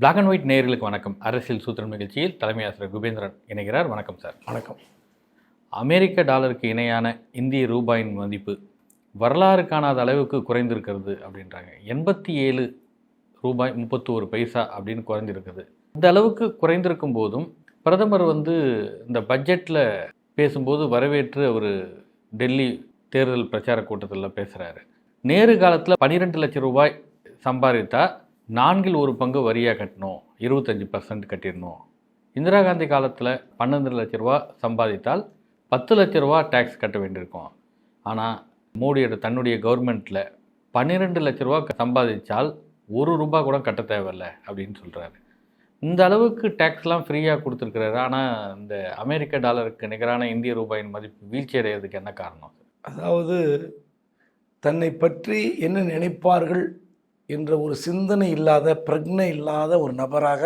Black and white நேயர்களுக்கு வணக்கம். அரசியல் சூத்திரம் நிகழ்ச்சியில் தலைமை ஆசிரியர் குபேந்திரன் இணைகிறார். வணக்கம் சார். வணக்கம். அமெரிக்க டாலருக்கு இணையான இந்திய ரூபாயின் மதிப்பு வரலாறு காணாத அளவுக்கு குறைந்திருக்கிறது அப்படின்றாங்க. எண்பத்தி ஏழு ரூபாய் முப்பத்தோரு பைசா அப்படின்னு குறைந்திருக்குது. இந்த அளவுக்கு குறைந்திருக்கும் போதும் பிரதமர் வந்து இந்த பட்ஜெட்டில் பேசும்போது வரவேற்று அவர் டெல்லி தேர்தல் பிரச்சார கூட்டத்தில் பேசுகிறாரு நேரு காலத்தில் பன்னிரெண்டு லட்சம் ரூபாய் சம்பாதித்தா நான்கில் ஒரு பங்கு வரியாக கட்டணும் இருபத்தஞ்சி பர்சன்ட் கட்டிடணும். இந்திரா காந்தி காலத்தில் பன்னெண்டு லட்ச ரூபா சம்பாதித்தால் பத்து லட்ச ரூபா டேக்ஸ் கட்ட வேண்டியிருக்கும். ஆனால் மோடியோட தன்னுடைய கவர்மெண்ட்டில் பன்னிரெண்டு லட்ச ரூபா சம்பாதிச்சால் ஒரு ரூபா கூட கட்ட தேவையில்ல அப்படின்னு சொல்கிறாரு இந்த அளவுக்கு டேக்ஸ்லாம் ஃப்ரீயாக கொடுத்துருக்குறாரு. ஆனால் இந்த அமெரிக்க டாலருக்கு நிகரான இந்திய ரூபாயின் மதிப்பு வீழ்ச்சி அடைகிறதுக்கு என்ன காரணம்? அதாவது தன்னை பற்றி என்ன நினைப்பார்கள் என்ற ஒரு சிந்தனை இல்லாத பிரக்னை இல்லாத ஒரு நபராக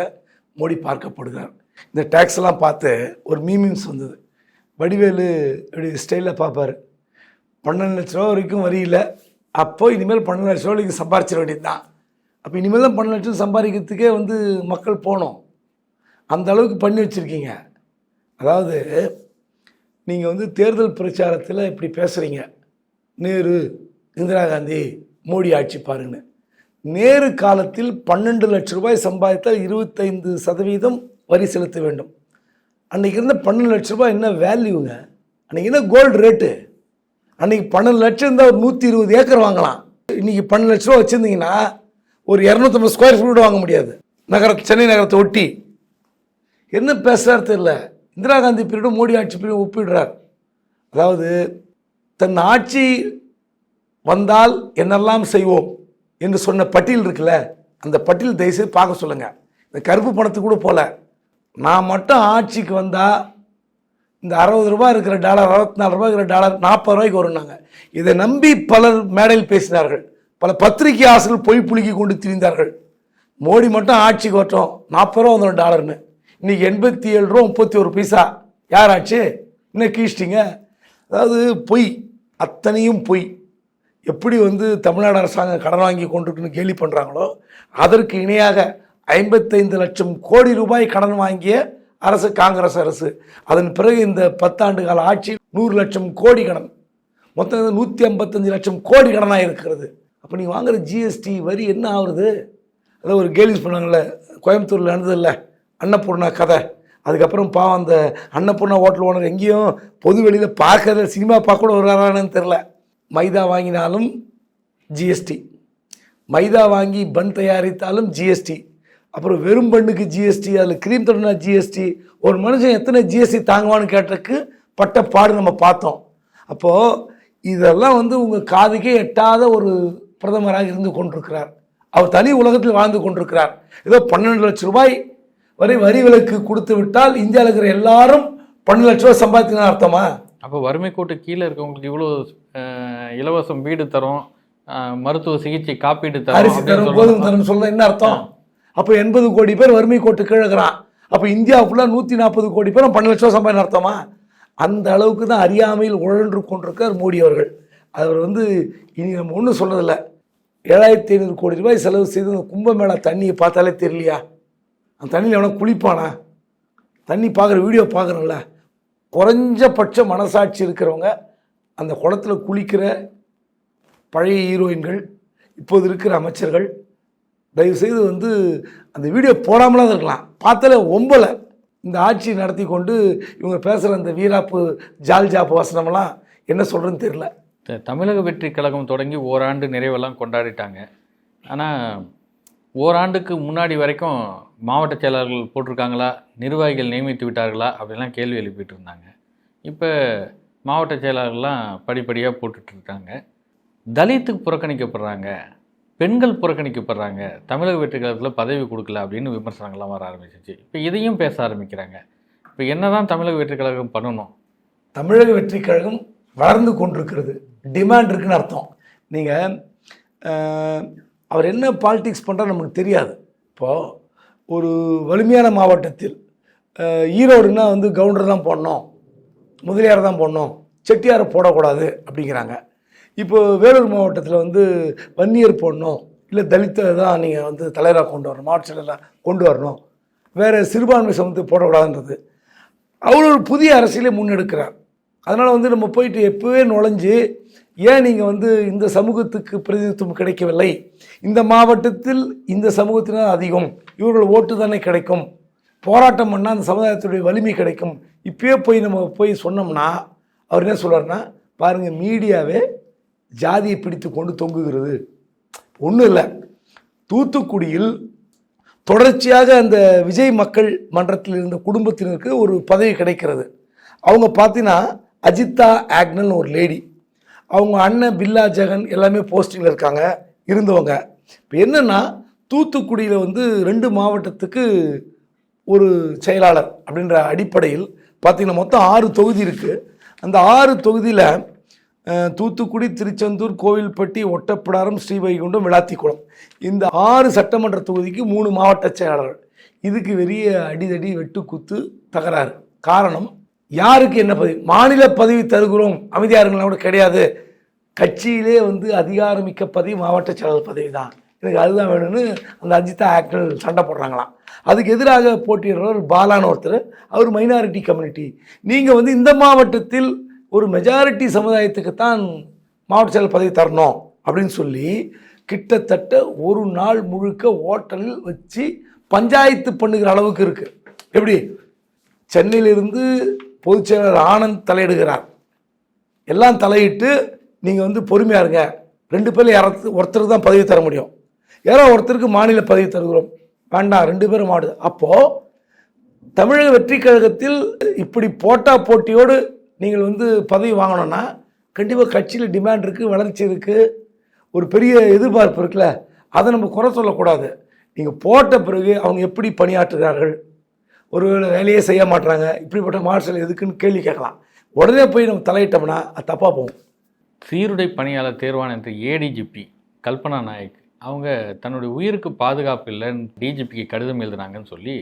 மோடி பார்க்கப்படுகிறார். இந்த டேக்ஸ்லாம் பார்த்து ஒரு மீமிங்ஸ் வந்தது. வடிவேலு இப்படி ஸ்டைலில் பார்ப்பார். பன்னெண்டு லட்ச ரூபா வரைக்கும் வரி அப்போ இனிமேல் பன்னெண்டு லட்ச ரூபா வரைக்கும் சம்பாரிச்சிட வேண்டியது தான் அப்போ இனிமேல் தான் பன்னெண்டு லட்சம் சம்பாதிக்கிறதுக்கே வந்து மக்கள் போகணும். அந்த அளவுக்கு பண்ணி வச்சுருக்கீங்க. அதாவது நீங்கள் வந்து தேர்தல் பிரச்சாரத்தில் இப்படி பேசுகிறீங்க நேரு இந்திரா காந்தி மோடி ஆட்சி பாருங்கன்னு. நேரு காலத்தில் பன்னெண்டு லட்ச ரூபாய் சம்பாதித்தால் இருபத்தைந்து சதவீதம் வரி செலுத்த வேண்டும். அன்றைக்கி இருந்த பன்னெண்டு லட்ச ரூபாய் என்ன வேல்யூங்க அன்றைக்கி என்ன கோல்டு ரேட்டு அன்றைக்கி பன்னெண்டு லட்சம் இருந்தால் ஒரு நூற்றி இருபது ஏக்கர் வாங்கலாம். இன்றைக்கி பன்னெண்டு லட்ச ரூபா வச்சுருந்தீங்கன்னா ஒரு இரநூத்தம்பது ஸ்கொயர் ஃபீட் வாங்க முடியாது. நகர சென்னை நகரத்தை ஒட்டி. என்ன பேசுகிறார் தெரியல. இந்திரா காந்தி பீரியடும் மோடி ஆட்சி பீரியடும் ஒப்பிடுறார். அதாவது தன் ஆட்சி வந்தால் என்னெல்லாம் செய்வோம்? என்று சொன்ன பட்டியல் இருக்குல்ல அந்த பட்டியல் தயவுசெய்து பார்க்க சொல்லுங்கள் இந்த கருப்பு பணத்துக்கு கூட போகல நான் மட்டும் ஆட்சிக்கு வந்தால் இந்த அறுபது ரூபாய் இருக்கிற டாலர் அறுபத்தி நாலு ரூபாய் இருக்கிற டாலர் நாற்பது ரூபாய்க்கு வரும்னாங்க. இதை நம்பி பலர் மேடையில் பேசினார்கள். பல பத்திரிகை ஆசிரியர்கள் பொய் புலுக்கி கொண்டு திரிந்தார்கள். மோடி மட்டும் ஆட்சிக்கு வரட்டும் நாற்பது ரூபா வந்துடும் டாலர்னு. இன்றைக்கி எண்பத்தி ஏழு ரூபா முப்பத்தி ஒரு பைசா. யார் ஆச்சு இன்னும் கீழ்ச்சிங்க அதாவது பொய் அத்தனையும் பொய். எப்படி வந்து தமிழ்நாடு அரசாங்கம் கடன் வாங்கி கொண்டிருக்குன்னு கேலி பண்ணுறாங்களோ அதற்கு இணையாக ஐம்பத்தைந்து லட்சம் கோடி ரூபாய் கடன் வாங்கிய அரசு காங்கிரஸ் அரசு. அதன் பிறகு இந்த பத்தாண்டு கால ஆட்சி நூறு லட்சம் கோடி கடன். மொத்தம் நூற்றி ஐம்பத்தஞ்சு லட்சம் கோடி கடனாக இருக்கிறது. அப்போ நீங்கள் வாங்குற ஜிஎஸ்டி வரி என்ன ஆகுறது? அதாவது ஒரு கேலிஸ் பண்ணாங்கல்ல கோயம்புத்தூரில் நடந்ததில்ல அன்னபூர்ணா கதை. அதுக்கப்புறம் பாவம் அந்த அன்னபூர்ணா ஹோட்டல் ஓனர் எங்கேயும் பொது வெளியில் பார்க்கறத சினிமா பார்க்க கூட வர்றாரான்னு தெரில மைதா வாங்கினாலும் ஜிஎஸ்டி மைதா வாங்கி பன் தயாரித்தாலும் ஜிஎஸ்டி அப்புறம் வெறும் பண்ணுக்கு ஜிஎஸ்டி அதில் க்ரீம் தொடனா ஜிஎஸ்டி ஒரு மனுஷன் எத்தனை ஜிஎஸ்டி தாங்குவான்னு கேட்டதுக்கு பட்ட பாடு நம்ம பார்த்தோம். அப்போது இதெல்லாம் வந்து உங்கள் காதுக்கே எட்டாத ஒரு பிரதமராக இருந்து கொண்டிருக்கிறார். அவர் தனி உலகத்தில் வாழ்ந்து கொண்டிருக்கிறார். ஏதோ பன்னெண்டு லட்சம் ரூபாய் வரை வரி விலக்கு கொடுத்து விட்டால் இந்தியாவில் இருக்கிற எல்லாரும் பன்னெண்டு லட்ச ரூபாய் சம்பாதிக்கணும் அர்த்தமா? அப்போ வறுமை கோட்டு கீழே இருக்கவங்களுக்கு இவ்வளோ இலவசம் வீடு தரும் மருத்துவ சிகிச்சை காப்பீடு தரும் அரிசி தரும். கோதுமை தரும் சொல்ல என்ன அர்த்தம்? அப்போ எண்பது கோடி பேர் வறுமை கோட்டு கீழகிறான் அப்போ இந்தியா ஃபுல்லாக நூற்றி நாற்பது கோடி பேரும் பன்னெண்டு லட்சம் சம்பாதின அர்த்தமா? அந்த அளவுக்கு தான் அறியாமையில் உழன்று கொண்டிருக்கார் மோடி அவர்கள். அவர் வந்து இனி நம்ம ஒன்றும் சொல்றதில்ல ஏழாயிரத்தி ஐநூறு கோடி ரூபாய் செலவு செய்து அந்த கும்பமேளா தண்ணியை பார்த்தாலே தெரியலையா? அந்த தண்ணியில் எவனா குளிப்பானா? தண்ணி பார்க்குற வீடியோ பார்க்குறோம்ல. குறைஞ்சபட்ச மனசாட்சி இருக்கிறவங்க அந்த குளத்துல குளிக்கிற பழைய ஹீரோயின்கள் இப்போது இருக்கிற அமைச்சர்கள் தயவுசெய்து வந்து அந்த வீடியோ போடாமலாம் இருக்கலாம். பார்த்தாலே ஒம்பலை. இந்த ஆட்சி நடத்தி கொண்டு இவங்க பேசுகிற அந்த வீராப்பு ஜால் ஜாப் வசனமெல்லாம் என்ன சொல்கிறதுன்னு தெரியல. தமிழக வெற்றி கழகம் தொடங்கி ஓராண்டு நிறைவெல்லாம் கொண்டாடிட்டாங்க. ஆனால் ஓராண்டுக்கு முன்னாடி வரைக்கும் மாவட்ட செயலாளர்கள் போட்டிருக்காங்களா நிர்வாகிகள் நியமித்து விட்டார்களா அப்படிலாம் கேள்வி எழுப்பிட்டு இருந்தாங்க. இப்போ மாவட்ட செயலாளர்கள்லாம் படிப்படியாக போட்டுட்டு இருக்காங்க தலித்துக்கு புறக்கணிக்கப்படுறாங்க. பெண்கள் புறக்கணிக்கப்படுறாங்க. தமிழக வெற்றிக்கழகத்தில் பதவி கொடுக்கல அப்படின்னு விமர்சனங்கள்லாம் வர ஆரம்பிச்சிச்சு. இப்போ இதையும் பேச ஆரம்பிக்கிறாங்க. இப்போ என்னதான் தமிழக வெற்றிக்கழகம் பண்ணணும்? தமிழக வெற்றிக்கழகம் வளர்ந்து கொண்டிருக்கிறது. டிமாண்ட் இருக்குன்னு அர்த்தம். நீங்கள் அவர் என்ன பாலிடிக்ஸ் பண்ணுறாரு நமக்கு தெரியாது. இப்போது ஒரு வலிமையான மாவட்டத்தில் அஹ், ஈரோடுனா வந்து கவுண்டர் தான் போடணும் முதலியார் தான் போடணும் செட்டியாரை போடக்கூடாது அப்படிங்கிறாங்க. இப்போ வேலூர் மாவட்டத்தில் வந்து வன்னியர் போடணும் இல்லை தலித்தை தான் நீங்கள் வந்து தலைவராக கொண்டு வரணும் மாவட்ட செயலராக கொண்டு வரணும் வேறு சிறுபான்மை சமூகத்தை போடக்கூடாதுன்றது. அவர் ஒரு புதிய அரசியலை முன்னெடுக்கிறார். அதனால் வந்து நம்ம போயிட்டு எப்போவே நுழைஞ்சு ஏன் நீங்கள் வந்து இந்த சமூகத்துக்கு பிரதிநிதித்துவம் கிடைக்கவில்லை? இந்த மாவட்டத்தில் இந்த சமூகத்தினர் அதிகம் இவர்கள் ஓட்டு தானே கிடைக்கும்? போராட்டம் பண்ணால் அந்த சமுதாயத்துடைய வலிமை கிடைக்கும். இப்பயே போய் நம்ம போய் சொன்னோம்னா அவர் என்ன சொல்கிறார்னா பாருங்கள் மீடியாவே ஜாதியை பிடித்து கொண்டு தொங்குகிறது. ஒன்றும் இல்லை. தூத்துக்குடியில் தொடர்ச்சியாக அந்த விஜய் மக்கள் மன்றத்தில் இருந்த குடும்பத்தினருக்கு ஒரு பதவி கிடைக்கிறது. அவங்க பார்த்தீங்கன்னா அஜித்தா ஆக்னல்னு ஒரு லேடி. அவங்க அண்ணன் பில்லா ஜெகன் எல்லாமே போஸ்டிங்கில் இருக்காங்க இருந்தவங்க. இப்போ என்னென்னா தூத்துக்குடியில் வந்து ரெண்டு மாவட்டத்துக்கு ஒரு செயலாளர் அப்படின்ற அடிப்படையில் பார்த்திங்கன்னா மொத்தம் ஆறு தொகுதி இருக்குது அந்த ஆறு தொகுதியில் தூத்துக்குடி திருச்செந்தூர் கோவில்பட்டி ஒட்டப்பிடாரம் ஸ்ரீவைகுண்டம் விளாத்திக்குளம். இந்த ஆறு சட்டமன்ற தொகுதிக்கு மூணு மாவட்ட செயலாளர்கள். இதுக்கு பெரிய அடிதடி வெட்டுக்குத்து தகராறு. காரணம் யாருக்கு என்ன பதவி? மாநில பதவி தருகிறோம் அமைதியாருங்களா கூட கிடையாது. கட்சியிலே வந்து அதிகாரமிக்க பதவி மாவட்ட செயலாளர் பதவி தான் எனக்கு அதுதான் வேணும்னு அந்த அஜிதா ஆக்டர் சண்டை போடுறாங்களாம். அதுக்கு எதிராக போட்டியிடுறவர் பாலான ஒருத்தர். அவர் மைனாரிட்டி கம்யூனிட்டி நீங்கள் வந்து இந்த மாவட்டத்தில் ஒரு மெஜாரிட்டி சமுதாயத்துக்கு தான் மாவட்ட செயலர் பதவி தரணும் அப்படின்னு சொல்லி கிட்டத்தட்ட ஒரு நாள் முழுக்க ஹோட்டலில் வச்சு பஞ்சாயத்து பண்ணுகிற அளவுக்கு இருக்குது எப்படி? சென்னையிலிருந்து பொதுச் செயலர் ஆனந்த் தலையிடுகிறார். எல்லாம் தலையிட்டு நீங்கள் வந்து பொறுமையாக இருங்க. ரெண்டு பேரில் யாராவது ஒருத்தருக்கு தான் பதவி தர முடியும். யாரோ ஒருத்தருக்கு மாநில பதவி தருகிறோம். வேண்டாம் ரெண்டு பேரும் மாடு அப்போது தமிழக வெற்றி கழகத்தில் இப்படி போட்டா போட்டியோடு நீங்கள் வந்து பதவி வாங்கணும்னா கண்டிப்பாக கட்சியில் டிமாண்ட் இருக்குது வளர்ச்சி இருக்குது ஒரு பெரிய எதிர்பார்ப்பு இருக்குல்ல அதை நம்ம குறை சொல்லக்கூடாது. நீங்கள் போட்ட பிறகு அவங்க எப்படி பணியாற்றுகிறார்கள்? ஒரு வேலையே செய்ய மாட்டுறாங்க இப்படிப்பட்ட மார்ஷல் எதுக்குன்னு கேள்வி கேட்கலாம். உடனே போய் நம்ம தலையிட்டோம்னா அது தப்பாக போகும். சீருடை பணியாளர் தேர்வான ஏடிஜிபி கல்பனா நாயக் அவங்க தன்னுடைய உயிருக்கு பாதுகாப்பு இல்லைன்னு டிஜிபிக்கு கடிதம் எழுதுனாங்கன்னு சொல்லி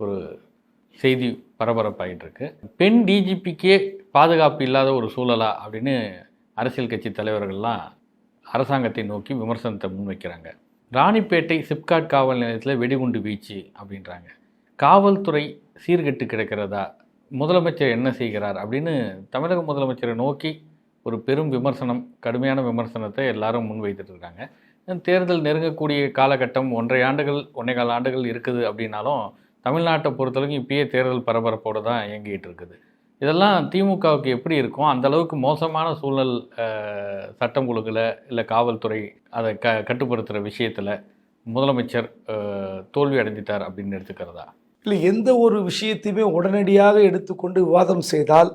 ஒரு செய்தி பரபரப்பாகிட்டு இருக்கு பெண் டிஜிபிக்கே பாதுகாப்பு இல்லாத ஒரு சூழலா அப்படின்னு அரசியல் கட்சி தலைவர்கள்லாம் அரசாங்கத்தை நோக்கி விமர்சனத்தை முன்வைக்கிறாங்க. ராணிப்பேட்டை சிப்காட் காவல் நிலையத்தில் வெடிகுண்டு வீச்சு அப்படின்றாங்க. காவல்துறை சீர்கெட்டு கிடக்கிறதா? முதலமைச்சர் என்ன செய்கிறார் அப்படின்னு தமிழக முதலமைச்சரை நோக்கி ஒரு பெரும் விமர்சனம் கடுமையான விமர்சனத்தை எல்லாரும் முன்வைத்துட்டு இருக்காங்க. தேர்தல் நெருங்கக்கூடிய காலகட்டம் ஒன்றை ஆண்டுகள் ஒன்றே கால ஆண்டுகள் இருக்குது அப்படின்னாலும் தமிழ்நாட்டை பொறுத்தளவுக்கு இப்பயே தேர்தல் பரபரப்போடு தான் இயங்கிட்டு இருக்குது. இதெல்லாம் திமுகவுக்கு எப்படி இருக்கும்? அந்த அளவுக்கு மோசமான சூழல் சட்டம் ஒழுங்குல இல்லை காவல்துறை அதை க கட்டுப்படுத்துகிற விஷயத்தில் முதலமைச்சர் தோல்வி அடைஞ்சிட்டார் அப்படின்னு எடுத்துக்கிறதா? இல்லை எந்த ஒரு விஷயத்தையுமே உடனடியாக எடுத்துக்கொண்டு விவாதம் செய்தால்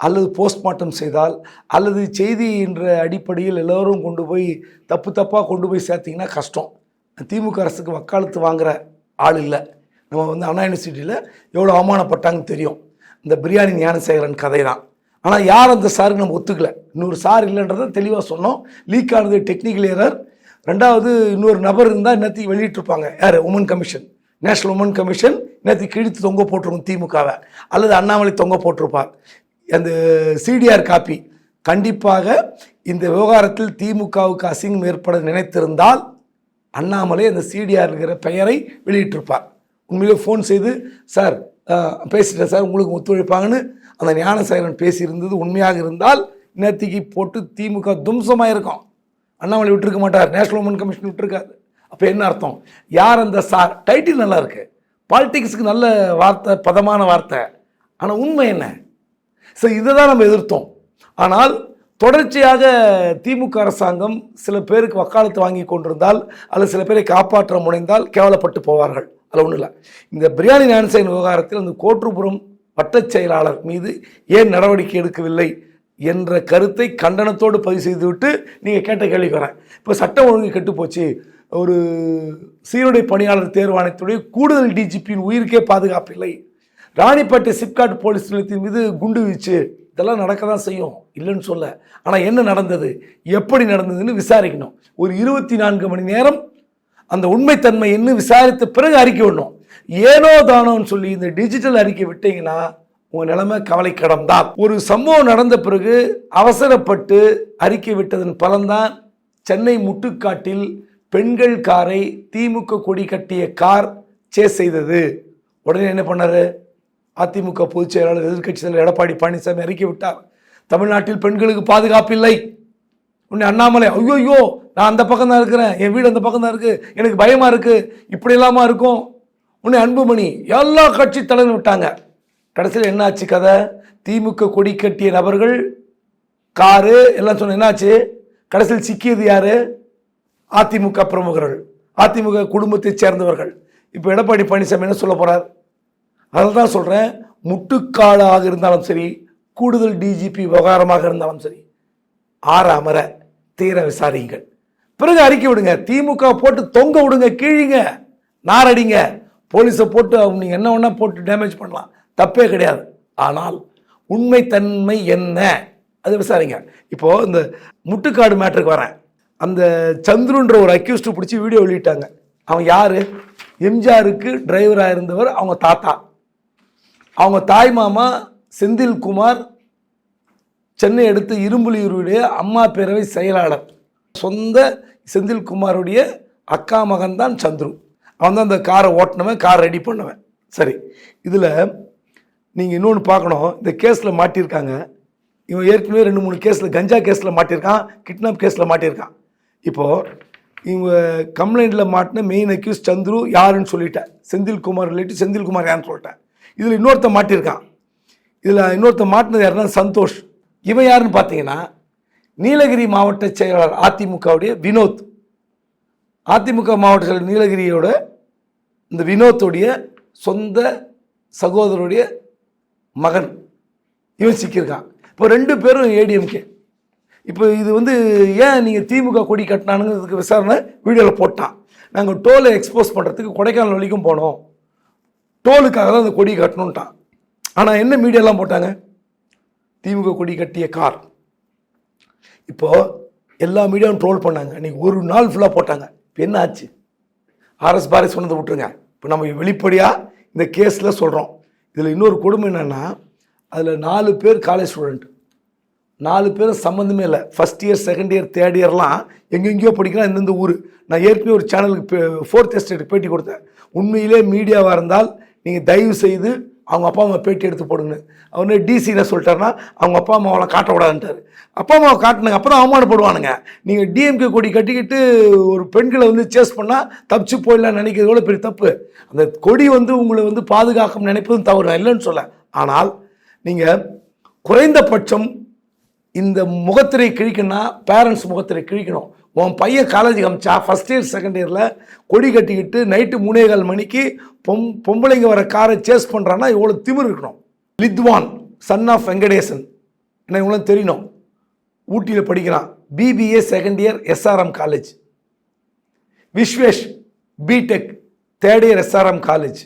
அல்லது போஸ்ட்மார்ட்டம் செய்தால் அல்லது செய்தி என்ற அடிப்படையில் எல்லோரும் கொண்டு போய் தப்பு தப்பாக கொண்டு போய் சேர்த்திங்கன்னா கஷ்டம். திமுக அரசுக்கு வக்காலத்து வாங்குகிற ஆள் இல்லை. நம்ம வந்து அண்ணா யூனிவர்சிட்டியில் எவ்வளோ அவமானப்பட்டாங்கன்னு தெரியும். இந்த பிரியாணி ஞானசேகரன் கதை தான் ஆனால் யார் அந்த சாருக்கு நம்ம ஒத்துக்கல. இன்னொரு சார் இல்லைன்றதை தெளிவாக சொன்னோம். லீக் ஆனது டெக்னிக்கல் ஏரர் ரெண்டாவது இன்னொரு நபர் இருந்தால் இன்னத்தையும் வெளியிட்டிருப்பாங்க. யார்? Woman commission national woman commission நேற்று கிழித்து தொங்க போட்டிருக்கும் திமுகவை. அல்லது அண்ணாமலை தொங்க போட்டிருப்பார். அந்த சிடிஆர் காப்பி கண்டிப்பாக இந்த விவகாரத்தில் திமுகவுக்கு அசிங்கம் ஏற்பட நினைத்திருந்தால் அண்ணாமலை அந்த சிடிஆர் இருக்கிற பெயரை வெளியிட்டிருப்பார். உண்மையிலே ஃபோன் செய்து சார் பேசிட்டேன் சார் உங்களுக்கு ஒத்துழைப்பாங்கன்னு. அந்த ஞானசேகரன் பேசியிருந்தது உண்மையாக இருந்தால் நேர்த்திக்கு போட்டு திமுக தும்சமாக இருக்கும் அண்ணாமலை விட்டுருக்க மாட்டார் நேஷனல் உமன் கமிஷன் விட்டுருக்காரு. அப்போ என்ன அர்த்தம்? யார் அந்த சார் டைட்டில் நல்லா இருக்கு. பாலிட்டிக்ஸுக்கு நல்ல வார்த்தை பதமான வார்த்தை. ஆனால் உண்மை என்ன? ஸோ இதை தான் நம்ம எதிர்த்தோம். ஆனால் தொடர்ச்சியாக திமுக அரசாங்கம் சில பேருக்கு வக்காலத்து வாங்கி கொண்டிருந்தால் அல்லது சில பேரை காப்பாற்ற முனைந்தால் கேவலப்பட்டு போவார்கள். அதில் ஒன்றும் இல்லை. இந்த பிரியாணி நான்சைன் விவகாரத்தில் அந்த கோற்றுப்புறம் வட்டச் செயலாளர் மீது ஏன் நடவடிக்கை எடுக்கவில்லை என்ற கருத்தை கண்டனத்தோடு பதிவு செய்துவிட்டு நீங்கள் கேட்ட கேள்விக்கு வரேன். இப்போ சட்டம் ஒழுங்கு கெட்டு போச்சு. ஒரு சீருடை பணியாளர் தேர்வாணையத்துடைய கூடுதல் டிஜிபியின் உயிருக்கே பாதுகாப்பு இல்லை. ராணிப்பேட்டை சிப்காட் போலீஸ் நிலையத்தின் மீது குண்டு வீச்சு. இதெல்லாம் நடக்க தான் செய்யும். இல்லைன்னு சொல்ல. ஆனால் என்ன நடந்தது? எப்படி நடந்ததுன்னு விசாரிக்கணும். ஒரு இருபத்தி நான்கு மணி நேரம் அந்த உண்மைத்தன்மை என்ன விசாரித்த பிறகு அறிக்கை விடணும். ஏனோ தானோன்னு சொல்லி இந்த டிஜிட்டல் அறிக்கை விட்டீங்கன்னா உங்கள் நிலைமை கவலைக்கிடம் தான். ஒரு சம்பவம் நடந்த பிறகு அவசரப்பட்டு அறிக்கை விட்டதன் பலன்தான் சென்னை முட்டுக்காட்டில் பெண்கள் காரை திமுக கொடி கட்டிய கார் சேஸ் செய்தது. உடனே என்ன பண்ணாரு? அதிமுக பொதுச் செயலாளர் எதிர்க்கட்சி தலைவர் எடப்பாடி பழனிசாமி அறிக்கை விட்டார். தமிழ்நாட்டில் பெண்களுக்கு பாதுகாப்பு இல்லை. உன்னை அண்ணாமலை ஐயோ நான் அந்த பக்கம் தான் இருக்கிறேன். என் வீடு அந்த பக்கம் தான் இருக்கு. எனக்கு பயமா இருக்கு. இப்படி இல்லாமல் இருக்கும். உன்னை அன்புமணி எல்லா கட்சி தலைவர் விட்டாங்க. கடைசியில் என்னாச்சு கதை? திமுக கொடி கட்டிய நபர்கள் காரு எல்லாம் சொன்ன என்னாச்சு? கடைசியில் சிக்கியது யாரு? அதிமுக பிரமுகர்கள். அதிமுக குடும்பத்தைச் சேர்ந்தவர்கள். இப்போ எடப்பாடி பழனிசாமி என்ன சொல்ல போறார்? அதை தான் சொல்கிறேன் முட்டுக்காலாக இருந்தாலும் சரி கூடுதல் டிஜிபி விவகாரமாக இருந்தாலும் சரி ஆற அமர தீர விசாரியுங்கள். பிறகு அறிக்கை விடுங்க திமுக போட்டு தொங்க விடுங்க கீழிங்க நாரடிங்க. போலீஸை போட்டு அவங்க நீங்கள் என்ன ஒன்றா போட்டு டேமேஜ் பண்ணலாம். தப்பே கிடையாது. ஆனால் உண்மை தன்மை என்ன? அது விசாரிங்க. இப்போ இந்த முட்டுக்காடு மேட்ருக்கு வரேன். அந்த சந்துருன்ற ஒரு அக்யூஸ்டு பிடிச்சி வீடியோ வெளியிட்டாங்க. அவன் யார்? எம்ஜிஆருக்கு டிரைவராக இருந்தவர் அவங்க தாத்தா. அவங்க தாய் மாமா செந்தில்குமார் சென்னை அடுத்து இரும்புலியூருடைய அம்மா பேரவை செயலாளர். சொந்த செந்தில்குமாருடைய அக்கா மகன் தான் சந்துரு. அவன் தான் அந்த காரை ஓட்டினவன் கார் ரெடி பண்ணவன். சரி இதில் நீங்கள் இன்னொன்று பார்க்கணும். இந்த கேஸில் மாட்டியிருக்காங்க. இவன் ஏற்கனவே ரெண்டு மூணு கேஸில் கஞ்சா கேஸில் மாட்டியிருக்கான் கிட்னாப் கேஸில் மாட்டியிருக்கான். இப்போது இவங்க கம்ப்ளைண்ட்டில் மாட்டின மெயின் அக்யூஸ் சந்துரு யாருன்னு சொல்லிட்டேன். செந்தில்குமார் ரிலேட்டிவ் செந்தில்குமார் யாருன்னு சொல்லிட்டேன். இதில் இன்னொருத்த மாட்டியிருக்கான். இதில் இன்னொருத்த மாட்டினது யாருன்னா சந்தோஷ். இவன் யாருன்னு பார்த்தீங்கன்னா நீலகிரி மாவட்ட செயலாளர் அதிமுகவுடைய வினோத். அதிமுக மாவட்ட செயலர் நீலகிரியோட இந்த வினோத்துடைய சொந்த சகோதரருடைய மகன். இவன் சிக்கியிருக்கான். இப்போ ரெண்டு பேரும் ஏடிஎம்கே. இப்போ இது வந்து ஏன் நீங்கள் திமுக கொடி கட்டினானுங்கிறதுக்கு விசாரணை வீடியோவில் போட்டான். நாங்கள் டோலை எக்ஸ்போஸ் பண்ணுறதுக்கு கொடைக்கானல் வரைக்கும் போனோம். டோலுக்காக தான் அந்த கொடி கட்டணுன்ட்டான் ஆனால் என்ன மீடியாலாம் போட்டாங்க? திமுக கொடி கட்டிய கார். இப்போது எல்லா மீடியாவும் ட்ரோல் பண்ணாங்க. இன்றைக்கி ஒரு நாள் ஃபுல்லாக போட்டாங்க. இப்போ என்ன ஆச்சு? ஆர்எஸ் பாரஸ் சொன்னதை விட்டுருங்க. இப்போ நம்ம வெளிப்படையாக இந்த கேஸில் சொல்கிறோம் இதில் இன்னொரு கொடுமை என்னென்னா அதில் நாலு பேர் காலேஜ் ஸ்டூடெண்ட் நாலு பேரும் சம்மந்தமே இல்லை. First year second year third இயர்லாம் எங்கெங்கேயோ படிக்கலாம். இந்தந்த ஊர். நான் ஏற்கனவே ஒரு சேனலுக்கு ஃபோர்த் எஸ்டேட்டுக்கு பேட்டி கொடுத்தேன். உண்மையிலே மீடியாவாக இருந்தால் நீங்கள் தயவு செய்து அவங்க அப்பா அம்மா பேட்டி எடுத்து போடுங்க அவனே டிசி என்ன சொல்லிட்டாருன்னா அவங்க அப்பா அம்மாவெல்லாம் காட்டக்கூடாதுன்ட்டார் அப்பா அம்மாவை காட்டினாங்க அப்புறம் அவமானப்படுவானுங்க. நீங்கள் டிஎம்கே கொடி கட்டிக்கிட்டு ஒரு பெண்களை வந்து சேஸ் பண்ணால் தப்பிச்சு போயிடலாம் நினைக்கிறது எவ்வளோ பெரிய தப்பு. அந்த கொடி வந்து உங்களை வந்து பாதுகாக்கும் நினைப்பதும் தவறு இல்லைன்னு சொல்ல. ஆனால் நீங்கள் குறைந்தபட்சம் இந்த முகத்திரை கிழிக்கணும்னா பேரண்ட்ஸ் முகத்திரை கிழிக்கணும். உன் பையன் காலேஜ் அமிச்சா ஃபஸ்ட் இயர் செகண்ட் இயரில் கொடி கட்டிக்கிட்டு நைட்டு மூணே கால் மணிக்கு பொம் பொம்பளைங்க வர காரை சேஸ் பண்ணுறான்னா இவ்வளோ திமிர் இருக்கணும். Lithvan son of Venkatesan. என்ன இவ்வளோ தெரியணும் ஊட்டியில் படிக்கிறான். BBA second year SRM college Vishwesh BTech third year SRM college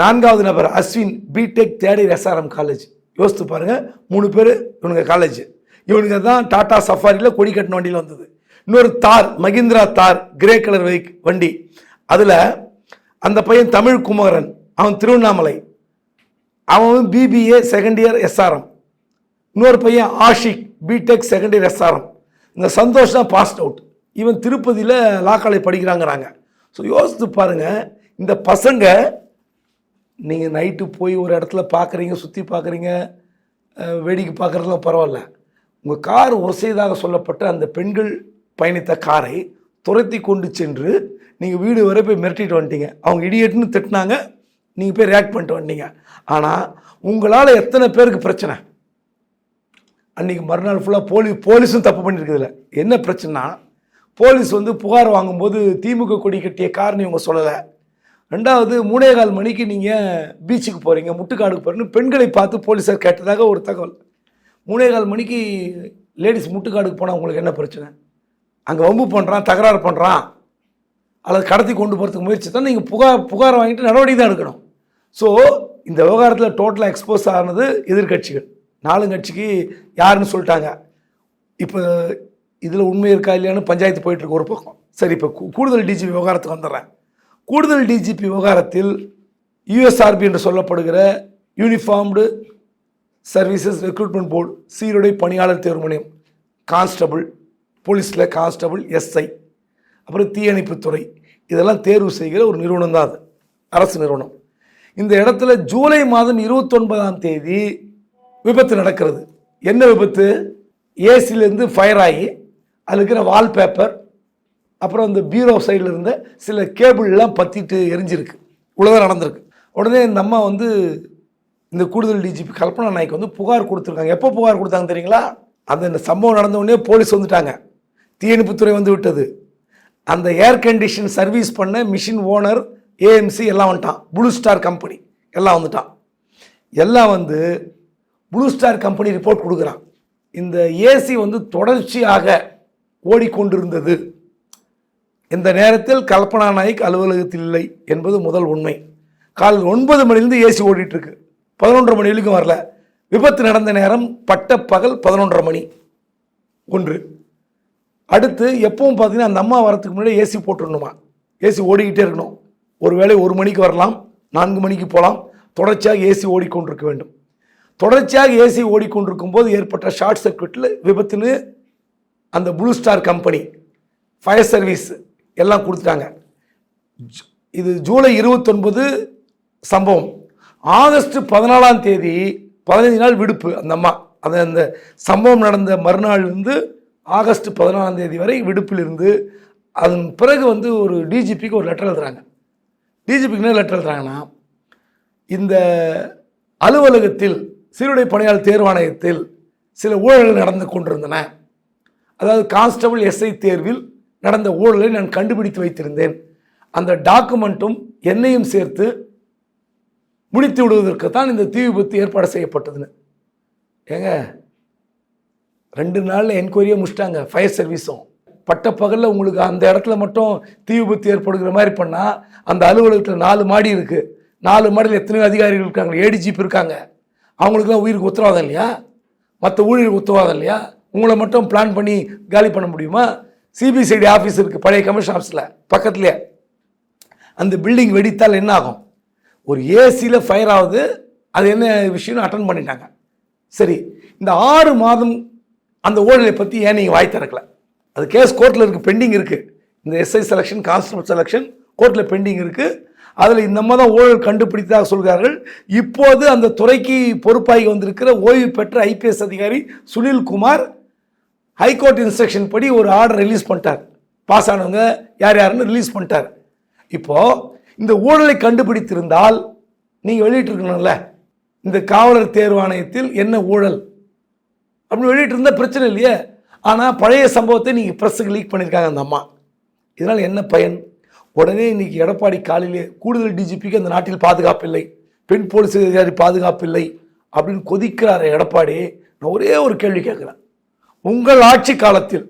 நான்காவது நபர் Ashwin BTech third year SRM college யோசித்து பாருங்கள் மூணு பேர் இவனுங்க காலேஜ் இவனுங்க தான் டாடா சஃபாரியில் கொடி கட்டின வண்டியில் வந்தது. இன்னொரு தார் மகிந்திரா தார் கிரே கலர் வைக் வண்டி. அதில் அந்த பையன் தமிழ் குமரன் அவன் திருவண்ணாமலை. அவன் பிபிஏ செகண்ட் இயர் எஸ்ஆர்எம் இன்னொரு பையன் Ashiq BTech second year SRM இந்த சந்தோஷ் தான் பாஸ்ட் அவுட் இவன் திருப்பதியில் லா காலேஜ் படிக்கிறாங்கிறாங்க. ஸோ யோசித்து பாருங்கள் இந்த பசங்க நீங்கள் நைட்டு போய் ஒரு இடத்துல பார்க்குறீங்க சுற்றி பார்க்குறீங்க வேடிக்கை பார்க்குறதுலாம் பரவாயில்ல. உங்கள் கார் ஒசைதாக சொல்லப்பட்ட அந்த பெண்கள் பயணித்த காரை துரத்தி கொண்டு சென்று நீங்கள் வீடு வரை போய் மிரட்டிட்டு வந்துட்டீங்க. அவங்க இடியட்னு திட்டினாங்க நீங்கள் போய் ரியாக்ட் பண்ணிட்டு வந்துட்டீங்க ஆனால் உங்களால் எத்தனை பேருக்கு பிரச்சனை? அன்றைக்கி மறுநாள் ஃபுல்லாக போலீ போலீஸும் தப்பு பண்ணியிருக்குதுல என்ன பிரச்சனைனா போலீஸ் வந்து புகார் வாங்கும்போது திமுக கொடி கட்டிய காரணம் இவங்க சொல்லலை. ரெண்டாவது மூணே கால் மணிக்கு நீங்கள் பீச்சுக்கு போகிறீங்க முட்டுக்காடுக்கு போகிறீங்கன்னு பெண்களை பார்த்து போலீஸார் கேட்டதாக ஒரு தகவல். மூணே கால் மணிக்கு லேடிஸ் முட்டுக்காடுக்கு போனால் உங்களுக்கு என்ன பிரச்சனை? அங்கே வம்பு பண்ணுறான் தகராறு பண்ணுறான் அல்லது கடத்தி கொண்டு போகிறதுக்கு முயற்சி தான் நீங்கள் புகார் புகார் வாங்கிட்டு நடவடிக்கை தான் எடுக்கணும். ஸோ இந்த விவகாரத்தில் டோட்டலாக எக்ஸ்போஸ் ஆனது எதிர்க்கட்சிகள் நாலு கட்சிக்கு யாருன்னு சொல்லிட்டாங்க. இப்போ இதில் உண்மை இருக்கா இல்லையான்னு பஞ்சாயத்து போயிட்டுருக்கு ஒரு பக்கம். சரி இப்போ கூடுதல் டிஜிபி விவகாரத்துக்கு வந்துடுறேன். கூடுதல் டிஜிபி விவகாரத்தில் யூஎஸ்ஆர்பி என்று சொல்லப்படுகிற யூனிஃபார்ம்டு சர்வீசஸ் ரெக்ரூட்மெண்ட் போர்டு சீருடை பணியாளர் தேர்வு முனையம் போலீஸில் கான்ஸ்டபுள் எஸ்ஐ அப்புறம் தீயணைப்புத்துறை இதெல்லாம் தேர்வு செய்கிற ஒரு நிறுவனம் தான் அது. அரசு நிறுவனம். இந்த இடத்துல ஜூலை மாதம் இருபத்தொன்பதாம் தேதி விபத்து நடக்கிறது. என்ன விபத்து? ஏசிலேருந்து ஃபயர் ஆகி அதில் இருக்கிற வால்பேப்பர் அப்புறம் அந்த பீரோ சைடில் இருந்த சில கேபிள்லாம் பற்றிட்டு எரிஞ்சிருக்கு. இவ்வளோதான் நடந்திருக்கு. உடனே இந்த அம்மா வந்து இந்த கூடுதல் டிஜிபி கல்பனா நாய்க்கு வந்து புகார் கொடுத்துருக்காங்க. எப்போ புகார் கொடுத்தாங்க தெரியுங்களா? அந்த இந்த சம்பவம் நடந்த உடனே போலீஸ் வந்துட்டாங்க. தீயணைப்புத்துறை வந்து விட்டது. அந்த ஏர் கண்டிஷன் சர்வீஸ் பண்ண மிஷின் ஓனர் ஏஎம்சி எல்லாம் வந்துட்டான். ப்ளூ ஸ்டார் கம்பெனி எல்லாம் வந்துட்டான். எல்லாம் வந்து ப்ளூ ஸ்டார் கம்பெனி ரிப்போர்ட் கொடுக்குறான். இந்த ஏசி வந்து தொடர்ச்சியாக ஓடிக்கொண்டிருந்தது. இந்த நேரத்தில் கல்பனா நாயக் அலுவலகத்தில் இல்லை என்பது முதல் உண்மை. காலையில் ஒன்பது மணிலேருந்து ஏசி ஓடிட்டு இருக்கு பதினொன்றரை மணி வரைக்கும் வரல. விபத்து நடந்த நேரம் பட்ட பகல் பதினொன்றரை மணி. ஒன்று. அடுத்து எப்பவும் பார்த்தீங்கன்னா அந்த அம்மா வரத்துக்கு முன்னாடி ஏசி போட்டுடணுமா? ஏசி ஓடிக்கிட்டே இருக்கணும். ஒருவேளை ஒரு மணிக்கு வரலாம். நான்கு மணிக்கு போகலாம். தொடர்ச்சியாக ஏசி ஓடிக்கொண்டிருக்க வேண்டும். தொடர்ச்சியாக ஏசி ஓடிக்கொண்டிருக்கும் போது ஏற்பட்ட ஷார்ட் சர்க்யூட்டில் விபத்துன்னு அந்த blue star company fire service எல்லாம் கொடுத்துட்டாங்க. இது ஜூலை இருபத்தொன்பது சம்பவம். ஆகஸ்ட் பதினாலாம் தேதி பதினைஞ்சு நாள் விடுப்பு அந்த அம்மா. அந்த அந்த சம்பவம் நடந்த மறுநாள் இருந்து ஆகஸ்ட் பதினாலாம் தேதி வரை விடுப்பில் இருந்து அதன் பிறகு வந்து ஒரு டிஜிபிக்கு ஒரு லெட்டர் எழுதுகிறாங்க டிஜிபிக்கு என்ன லெட்டர் எழுதுறாங்கன்னா இந்த அலுவலகத்தில் சீருடை பணியாளர் தேர்வாணையத்தில் சில ஊழல்கள் நடந்து கொண்டிருந்தன. அதாவது கான்ஸ்டபிள் எஸ்ஐ தேர்வில் நடந்த ஊழலை நான் கண்டுபிடித்து வைத்திருந்தேன். அந்த டாக்குமெண்ட்டும் என்னையும் சேர்த்து முடித்து விடுவதற்கு தான் இந்த தீ விபத்து ஏற்பாடு செய்யப்பட்டதுன்னு. ஏங்க ரெண்டு நாளில் என்கொயரியை முடிச்சிட்டாங்க ஃபயர் சர்வீஸும் பட்ட பகலில் உங்களுக்கு அந்த இடத்துல மட்டும் தீ விபத்து ஏற்படுகிற மாதிரி பண்ணால் அந்த அலுவலகத்தில் நாலு மாடி இருக்குது நாலு மாடியில் எத்தனையோ அதிகாரிகள் இருக்காங்க ஏடிஜிபி இருக்காங்க. அவங்களுக்குலாம் உயிருக்கு உத்தரவாதம் இல்லையா? மற்ற ஊழியருக்கு உத்தரவாதம் இல்லையா? உங்களை மட்டும் பிளான் பண்ணி காலி பண்ண முடியுமா? சிபிசிஐடி ஆஃபீஸ் இருக்குது பழைய கமிஷன் ஆஃபீஸில் பக்கத்துலேயே அந்த பில்டிங் வெடித்தால் என்ன ஆகும் ஒரு ஏசியில் ஃபயர் ஆகுது அது என்ன விஷயம்னு அட்டன் பண்ணிட்டாங்க. சரி இந்த ஆறு மாதம் அந்த ஊழலை பற்றி ஏன் நீங்கள் வாய் திறக்கல? அது கேஸ் கோர்ட்டில் இருக்குது பெண்டிங் இருக்குது இந்த எஸ்ஐ செலெக்ஷன் கான்ஸ்டபிள் செலெக்ஷன் கோர்ட்டில் பெண்டிங் இருக்குது அதில் இந்த மாதிரி தான் ஊழல் கண்டுபிடித்ததாக சொல்கிறார்கள். இப்போது அந்த துறைக்கு பொறுப்பாகி வந்திருக்கிற ஓய்வு பெற்ற ஐபிஎஸ் அதிகாரி சுனில் குமார் ஹைகோர்ட் இன்ஸ்ட்ரக்ஷன் படி ஒரு ஆர்டர் ரிலீஸ் பண்ணிட்டார். பாஸ் ஆனவங்க யார் யாருன்னு ரிலீஸ் பண்ணிட்டார். இப்போ இந்த ஊழலை கண்டுபிடித்திருந்தால் நீங்கள் வெளியிட்டிருக்கணும்ல. இந்த காவலர் தேர்வாணையத்தில் என்ன ஊழல்? அப்படின்னு வெளியிட்டு இருந்தால் பிரச்சனை இல்லையே. ஆனால் பழைய சம்பவத்தை நீங்கள் ப்ரெஸ்ஸுக்கு லீக் பண்ணியிருக்காங்க அந்த அம்மா. இதனால் என்ன பயன்? உடனே இன்னைக்கு எடப்பாடி காலையிலே கூடுதல் டிஜிபிக்கு அந்த நாட்டில் பாதுகாப்பு இல்லை. பெண் போலீஸ் அதிகாரி பாதுகாப்பு இல்லை. அப்படின்னு கொதிக்கிறார் எடப்பாடி. நான் ஒரே ஒரு கேள்வி கேட்குறேன். உங்கள் ஆட்சி காலத்தில்.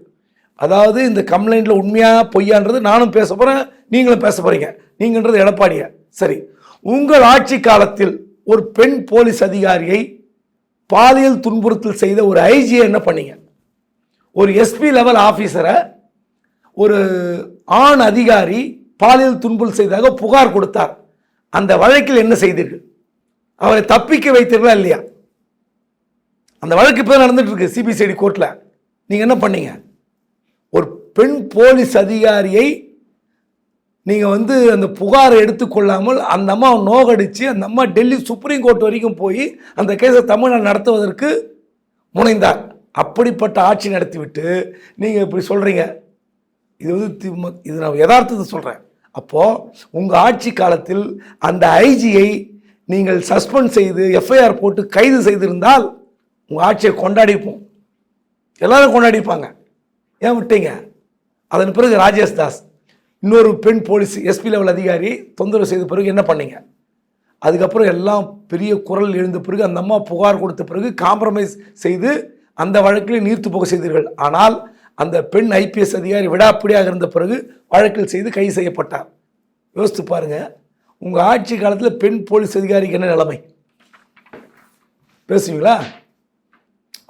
அதாவது இந்த கம்ப்ளைண்ட்டில் உண்மையாக பொய்யான்றது நானும் பேச போகிறேன் நீங்களும் பேச போகிறீங்க நீங்கன்றது எடப்பாடிய. சரி. உங்கள் ஆட்சி காலத்தில் ஒரு பெண் போலீஸ் அதிகாரியை பாலியல் துன்புறுத்தல் செய்த ஒரு ஐஜியை என்ன பண்ணீங்க? ஒரு எஸ்பி லெவல் ஆஃபீஸரை ஒரு ஆண் அதிகாரி பாலியல் துன்புறுத்தல் செய்ததாக புகார் கொடுத்தார். அந்த வழக்கில் என்ன செய்தீர்கள்? அவரை தப்பிக்க வைத்தீர்களா இல்லையா? அந்த வழக்கு இப்போ நடந்துட்டு இருக்கு சிபிசிஐடி கோர்ட்டில் நீங்கள் என்ன பண்ணீங்க? ஒரு பெண் போலீஸ் அதிகாரியை நீங்கள் வந்து அந்த புகாரை எடுத்துக்கொள்ளாமல் அந்த அம்மா நோகடிச்சு அந்த அம்மா டெல்லி சுப்ரீம் கோர்ட் வரைக்கும் போய் அந்த கேஸை தமிழ்நாடு நடத்துவதற்கு முனைந்தார். அப்படிப்பட்ட ஆட்சி நடத்திவிட்டு நீங்கள் இப்படி சொல்கிறீங்க இது வந்து இது நான் யதார்த்தத்தை சொல்கிறேன் அப்போது உங்கள் ஆட்சி காலத்தில் அந்த ஐஜியை நீங்கள் சஸ்பெண்ட் செய்து எஃப்ஐஆர் போட்டு கைது செய்திருந்தால் உங்கள் ஆட்சியை கொண்டாடிப்போம். எல்லாரும் கொண்டாடிப்பாங்க. ஏன் விட்டீங்க? அதன் பிறகு ராஜேஷ் தாஸ் இன்னொரு பெண் போலீஸ் எஸ்பி லெவல் அதிகாரி தொந்தரவு செய்த பிறகு என்ன பண்ணீங்க? அதுக்கப்புறம் எல்லாம் பெரிய குரல் எழுந்த பிறகு அந்த அம்மா புகார் கொடுத்த பிறகு காம்ப்ரமைஸ் செய்து அந்த வழக்கில் நீர்த்து போக செய்தீர்கள். ஆனால் அந்த பெண் ஐபிஎஸ் அதிகாரி விடாப்பிடியாக இருந்த பிறகு வழக்கில் செய்து கைது செய்யப்பட்டார். யோசித்து பாருங்க உங்கள் ஆட்சி காலத்தில் பெண் போலீஸ் அதிகாரிக்கு என்ன நிலைமை? பேசுவீங்களா?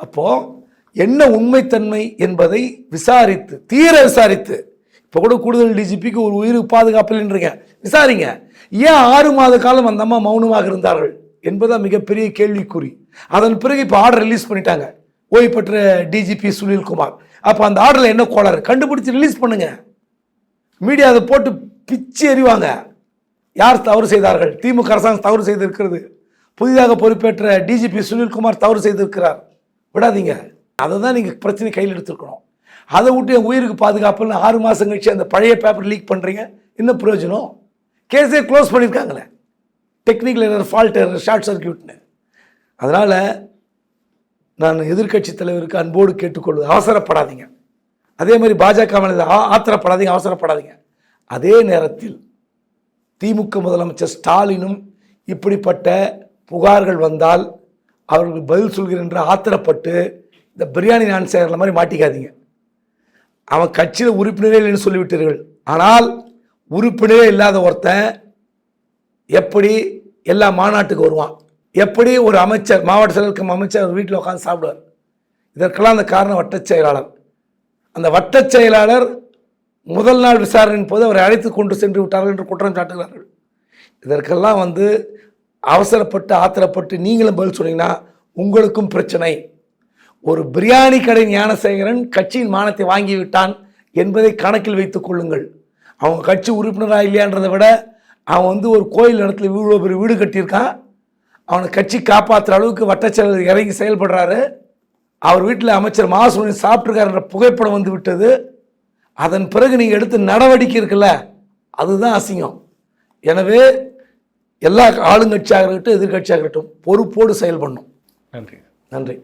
அப்போது என்ன உண்மைத்தன்மை என்பதை விசாரித்து தீர விசாரித்து. இப்போ கூட கூடுதல் டிஜிபிக்கு ஒரு உயிர் பாதுகாப்பில் விசாரிங்க. ஏன் ஆறு மாத காலம் அந்த அம்மா மௌனமாக இருந்தார்கள் என்பதுதான் மிகப்பெரிய கேள்விக்குறி. அதன் பிறகு இப்போ ஆர்டர் ரிலீஸ் பண்ணிட்டாங்க. ஓய்வு பெற்ற டிஜிபி சுனில் குமார் அப்போ அந்த ஆர்டரில் என்ன கோளாறு? கண்டுபிடிச்சு ரிலீஸ் பண்ணுங்க. மீடியா அதை போட்டு பிச்சு எறிவாங்க. யார் தவறு செய்தார்கள்? திமுக அரசாங்கம் தவறு செய்திருக்கிறது. புதிதாக பொறுப்பேற்ற டிஜிபி சுனில்குமார் தவறு செய்திருக்கிறார். விடாதீங்க. அதை தான் நீங்கள் பிரச்சனை கையில் எடுத்துருக்கணும். அதை விட்டு என் உயிருக்கு பாதுகாப்புன்னு ஆறு மாதம் கழிச்சு அந்த பழைய பேப்பர் லீக் பண்ணுறீங்க என்ன பிரயோஜனம்? கேஸே close பண்ணியிருக்காங்களே. Technical error fault error short சர்க்கியூட்னு அதனால் நான் எதிர்க்கட்சி தலைவருக்கு அன்போடு கேட்டுக்கொள்வது அவசரப்படாதீங்க. அதே மாதிரி பாஜக மேலே ஆ- ஆத்திரப்படாதீங்க அவசரப்படாதீங்க. அதே நேரத்தில் திமுக முதலமைச்சர் ஸ்டாலினும் இப்படிப்பட்ட புகார்கள் வந்தால் அவர்கள் பதில் சொல்கிறேன் என்று ஆத்திரப்பட்டு இந்த பிரியாணி நான் செய்கிற மாதிரி மாட்டிக்காதீங்க. அவன் கட்சியில் உறுப்பினரே இல்லைன்னு சொல்லிவிட்டீர்கள். ஆனால் உறுப்பினரே இல்லாத ஒருத்தன் எப்படி எல்லா மாநாட்டுக்கு வருவான்? எப்படி ஒரு அமைச்சர் மாவட்ட செயலருக்கு அமைச்சர் வீட்டில் உட்காந்து சாப்பிடுவார்? இதற்கெல்லாம் அந்த காரணம் வட்டச் செயலாளர். அந்த வட்டச் செயலாளர் முதல் நாள் விசாரணையின் போது அவரை அழைத்து கொண்டு சென்று விட்டார்கள் என்று குற்றம் சாட்டுகிறார்கள். இதற்கெல்லாம் வந்து அவசரப்பட்டு ஆத்திரப்பட்டு நீங்களும் பதில் சொன்னீங்கன்னா உங்களுக்கும் பிரச்சனை. ஒரு பிரியாணி கடை ஞானசேகரன் கட்சியின் மானத்தை வாங்கி விட்டான் என்பதை கணக்கில் வைத்துக் கொள்ளுங்கள். அவங்க கட்சி உறுப்பினராக இல்லையான்றதை விட அவன் வந்து ஒரு கோயில் இடத்துல இவ்வளோ பெரிய வீடு கட்டியிருக்கான். அவனை கட்சி காப்பாற்றுற அளவுக்கு வட்டச்செயலர் இறங்கி செயல்படுறாரு. அவர் வீட்டில் அமைச்சர் மாசுமணி சாப்பிட்ருக்காருன்ற புகைப்படம் வந்து விட்டது. அதன் பிறகு நீங்கள் எடுத்த நடவடிக்கை இருக்குல்ல அதுதான் அசிங்கம். எனவே எல்லா ஆளுங்கட்சியாக இருக்கட்டும் எதிர்க்கட்சியாக இருக்கட்டும் பொறுப்போடு செயல்படணும். நன்றி. நன்றி.